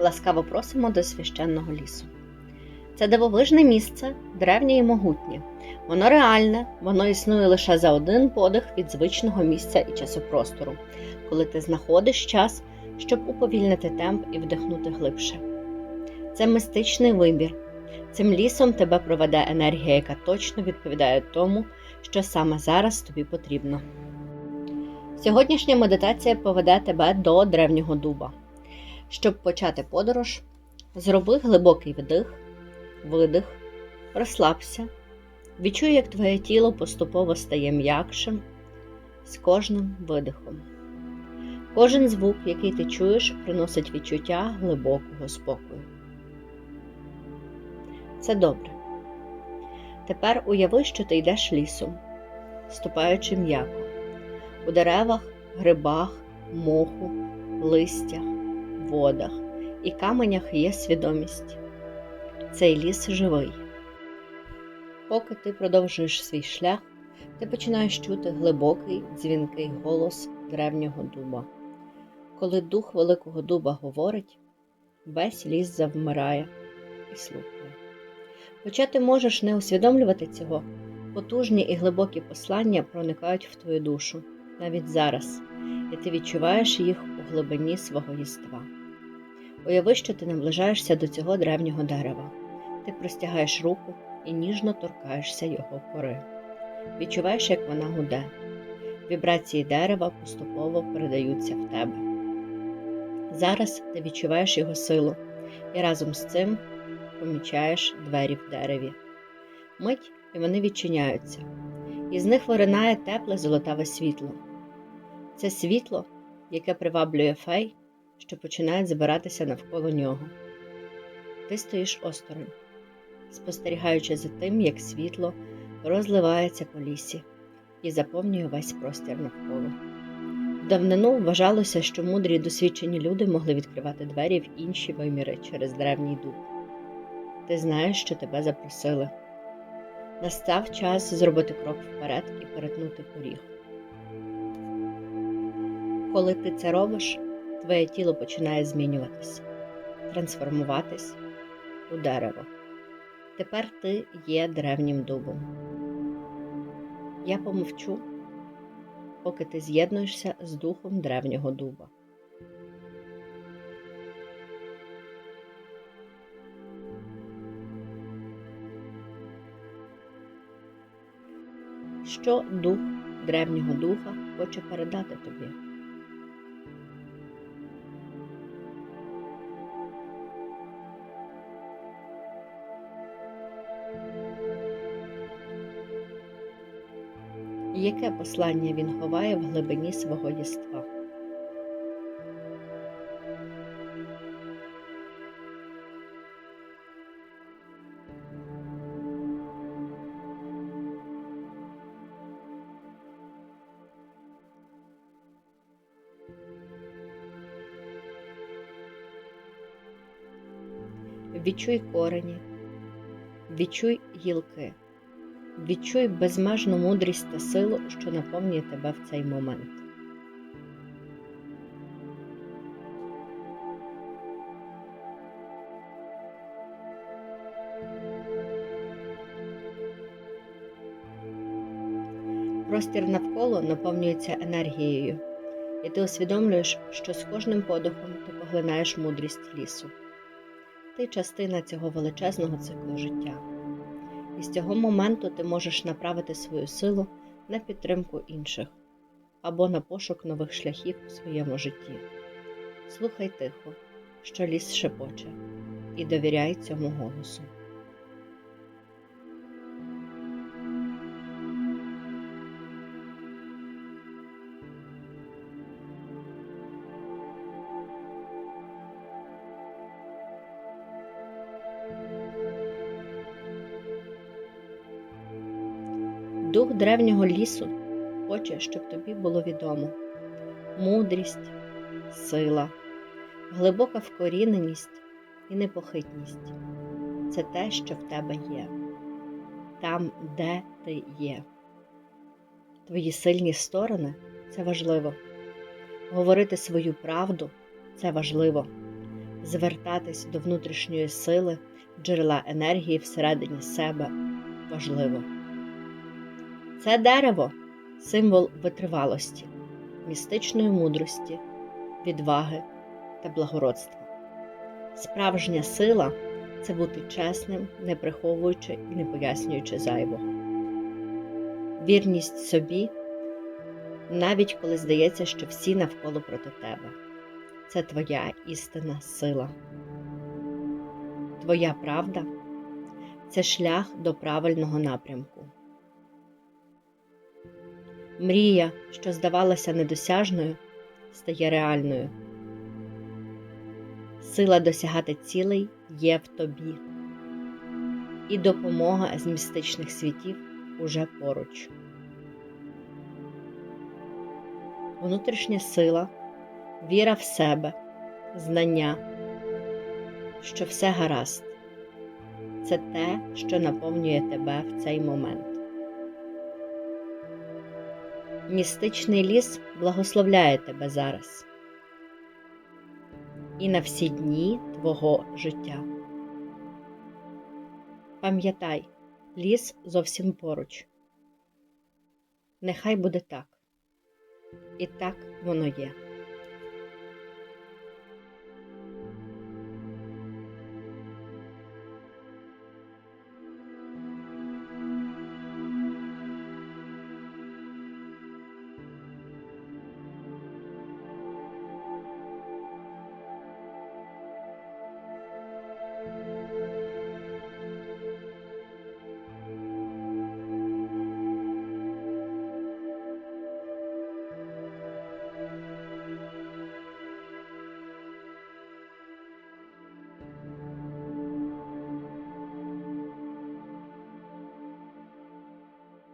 Ласкаво просимо до священного лісу. Це дивовижне місце, древнє і могутнє. Воно реальне, воно існує лише за один подих від звичного місця і часопростору, коли ти знаходиш час, щоб уповільнити темп і вдихнути глибше. Це мистичний вибір. Цим лісом тебе проведе енергія, яка точно відповідає тому, що саме зараз тобі потрібно. Сьогоднішня медитація поведе тебе до древнього дуба. Щоб почати подорож, зроби глибокий вдих, видих, розслабся, відчуй, як твоє тіло поступово стає м'якшим з кожним видихом. Кожен звук, який ти чуєш, приносить відчуття глибокого спокою. Це добре. Тепер уяви, що ти йдеш лісом, ступаючи м'яко, у деревах, грибах, моху, листях, водах і каменях є свідомість. Цей ліс живий. Поки ти продовжуєш свій шлях, ти починаєш чути глибокий дзвінкий голос древнього дуба. Коли дух Великого Дуба говорить, весь ліс завмирає і слухає. Хоча ти можеш не усвідомлювати цього, потужні і глибокі послання проникають в твою душу навіть зараз, і ти відчуваєш їх у глибині свого єства. Уяви, що ти наближаєшся до цього древнього дерева. Ти простягаєш руку і ніжно торкаєшся його кори. Відчуваєш, як вона гуде. Вібрації дерева поступово передаються в тебе. Зараз ти відчуваєш його силу, і разом з цим помічаєш двері в дереві. Мить і вони відчиняються, і з них виринає тепле золотаве світло. Це світло, яке приваблює фей, що починають збиратися навколо нього. Ти стоїш осторонь, спостерігаючи за тим, як світло розливається по лісі і заповнює весь простір навколо. Давнину вважалося, що мудрі досвідчені люди могли відкривати двері в інші виміри через древній дуб. Ти знаєш, що тебе запросили. Настав час зробити крок вперед і перетнути поріг. Коли ти це робиш, твоє тіло починає змінюватись, трансформуватись у дерево. Тепер ти є древнім дубом. Я помовчу, поки ти з'єднуєшся з духом древнього дуба. Що дух древнього духа хоче передати тобі? Яке послання він ховає в глибині свого єства? Відчуй корені, відчуй гілки. Відчуй безмежну мудрість та силу, що наповнює тебе в цей момент. Простір навколо наповнюється енергією, і ти усвідомлюєш, що з кожним подихом ти поглинаєш мудрість лісу. Ти частина цього величезного циклу життя. І з цього моменту ти можеш направити свою силу на підтримку інших або на пошук нових шляхів у своєму житті. Слухай тихо, що ліс шепоче, і довіряй цьому голосу. Дух древнього лісу хоче, щоб тобі було відомо мудрість, сила, глибока вкоріненість і непохитність це те, що в тебе є, там, де ти є. Твої сильні сторони це важливо. Говорити свою правду це важливо. звертатись до внутрішньої сили, джерела енергії всередині себе важливо. Це дерево символ витривалості, містичної мудрості, відваги та благородства. Справжня сила це бути чесним, не приховуючи і не пояснюючи зайвого. Вірність собі, навіть коли здається, що всі навколо проти тебе. Це твоя істинна сила. Твоя правда це шлях до правильного напрямку. Мрія, що здавалася недосяжною, стає реальною. Сила досягати цілей є в тобі, і допомога з містичних світів уже поруч. Внутрішня сила, віра в себе, знання, що все гаразд це те, що наповнює тебе в цей момент. Містичний ліс благословляє тебе зараз і на всі дні твого життя. Пам'ятай, ліс зовсім поруч. Нехай буде так. І так воно є.